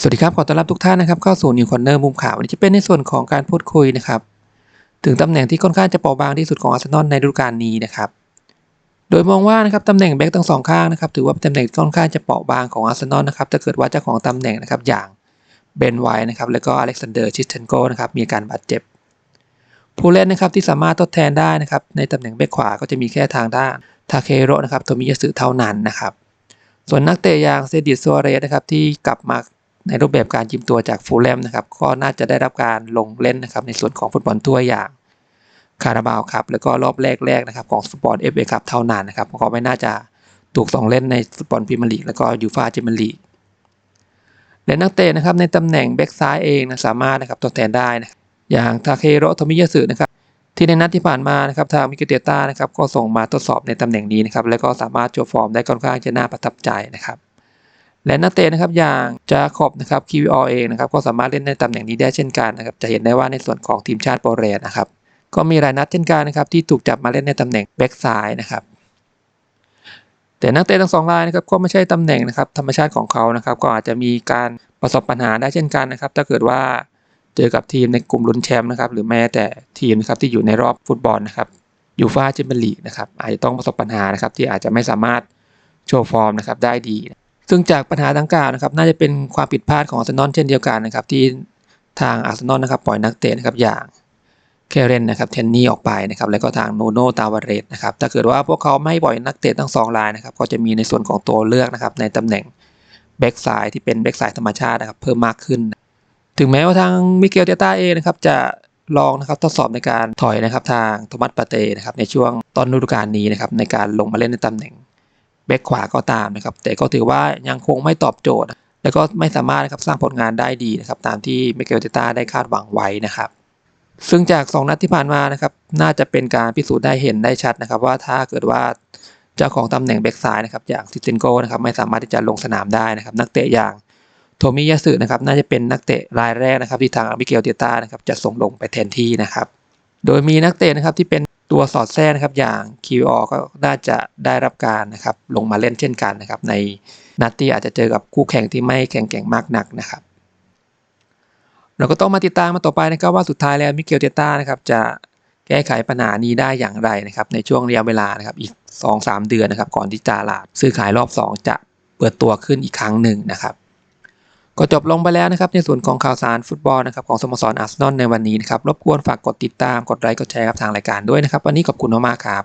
สวัสดีครับ ขอต้อนรับทุกท่านนะครับเข้าสู่ New Corner มุมข่าวนี้จะเป็นในส่วนของการพูดคุยนะครับ ถึงตำแหน่งที่ค่อนข้างจะเปราะบางที่สุดของอาร์เซนอลในฤดูกาลนี้นะครับ โดยมองว่านะครับตำแหน่งแบ็กทั้งสองข้างนะครับถือว่าเป็นตำแหน่งค่อนข้างจะเปราะบางของอาร์เซนอลนะครับถ้าเกิดว่าเจ้าของตำแหน่งนะครับอย่างเบนไวท์นะครับแล้วก็อเล็กซานเดอร์ชิสเทนโกนะครับมีอาการบาดเจ็บ ผู้เล่นนะครับที่สามารถทดแทนได้นะครับในตำแหน่งแบ็กขวาก็จะมีแค่ทางด้านทาเคโรนะครับโทมิยาสึเท่านั้นนะครับส่วนนักเตะอย่างเซดิซัวเรสนะครับที่กลับมา ในรูปแบบการยืมตัวจากฟูลแลมนะครับก็น่าจะได้รับการลงเล่นนะครับในส่วนของฟุตบอลทั่วอย่างคาราบาวครับแล้วก็รอบแรกๆนะครับของฟุตบอลเอฟเอคัพเท่านั้นนะครับก็ไม่น่าจะถูกส่งเล่นในฟุตบอลพรีเมียร์ลีกแล้วก็ยูฟ่าแชมเปี้ยนลีกและนักเตะนะครับในตำแหน่งแบ็กซ้ายเองนะสามารถนะครับทดแทนได้นะอย่างทาเคโรโทมิยาสึนะครับที่ในนัดที่ผ่านมานะครับทางมิเกเตต้านะครับก็ส่งมาทดสอบในตำแหน่งนี้นะครับแล้วก็สามารถโชว์ฟอร์มได้ค่อนข้างจะน่าประทับใจนะครับ และนักเตะนะครับอย่างจาคอบนะครับคิวอเองนะครับก็สามารถเล่นในตำแหน่งนี้ได้เช่นกันนะครับจะเห็นได้ว่าในส่วนของทีมชาติโปรเรสนะครับก็มีรายนัดเช่นกันนะครับที่ถูกจับมาเล่นในตำแหน่งแบ็กซ้ายนะครับแต่นักเตะทั้งสองรายนะครับก็ไม่ใช่ตำแหน่งนะครับธรรมชาติของเขานะครับก็อาจจะมีการประสบปัญหาได้เช่นกันนะครับถ้าเกิดว่าเจอกับทีมในกลุ่มลุ้นแชมป์นะครับหรือแม้แต่ทีมนะครับที่อยู่ในรอบฟุตบอลนะครับยูฟ่าแชมเปี้ยนลีกนะครับอาจจะต้องประสบปัญหานะครับที่อาจจะไม่สามารถโชว์ฟอร์มนะครับได้ดี ซึ่งจากปัญหาดังกล่าวนะครับ น่าจะเป็นความผิดพลาดของอาร์เซนอลเช่นเดียวกันนะครับ ที่ทางอาร์เซนอลนะครับปล่อยนักเตะนะครับอย่างเคเรนนะครับเทนนี่ออกไปนะครับแล้วก็ทางโนโนตาวาเรสนะครับถ้าเกิดว่าพวกเขาไม่ปล่อยนักเตะทั้งสองรายนะครับก็จะมีในส่วนของตัวเลือกนะครับในตำแหน่งแบ็กซ้ายที่เป็นแบ็กซ้ายธรรมชาตินะครับเพิ่มมากขึ้น ถึงแม้ว่าทางมิเกลเตต้าเองนะครับจะลองนะครับทดสอบในการถอยนะครับทางโทมัสปาเต้นะครับในช่วงต้นฤดูกาลนี้นะครับในการลงมาเล่นในตำแหน่ง แบ็กขวาก็ตามนะครับ แต่ก็ถือว่ายังคงไม่ตอบโจทย์ แล้วก็ไม่สามารถนะครับสร้างผลงานได้ดีนะครับตามที่มิเกลเตต้าได้คาดหวังไว้นะครับ ซึ่งจาก 2 นัดที่ผ่านมานะครับน่าจะเป็นการพิสูจน์ได้เห็นได้ชัดนะครับ ว่าถ้าเกิดว่าเจ้าของตำแหน่งแบ็กซ้ายนะครับอย่างซิเซนโกนะครับไม่สามารถที่จะลงสนามได้นะครับ นักเตะอย่างโทมิยาสึนะครับน่าจะเป็นนักเตะรายแรกนะครับที่ทางมิเกลเตต้านะครับจะส่งลงไปแทนที่นะครับ โดยมีนักเตะนะครับที่เป็น ตัวสอดแทรกนะครับอย่าง QO ก็น่าจะได้รับการนะครับลงมาเล่นเช่นกันนะครับ ในนัดที่อาจจะเจอกับคู่แข่งที่ไม่แข่งแกร่งมากนักนะครับ เราก็ต้องมาติดตามมาต่อไปนะครับว่าสุดท้ายแล้วมิเกลเตต้านะครับจะแก้ไขปัญหานี้ได้อย่างไรนะครับ ในช่วงระยะเวลานะครับอีก 2-3 เดือนนะครับ ก่อนที่ตลาดซื้อขายรอบ 2 จะเปิดตัวขึ้นอีกครั้งหนึ่งนะครับ ก็จบลงไปแล้วนะครับในส่วนของข่าวสารฟุตบอลนะครับของสโมสรอาร์เซนอลในวันนี้นะครับรบกวนฝากกดติดตามกดไลค์กดแชร์ครับทางรายการด้วยนะครับ วันนี้ขอบคุณมากๆครับ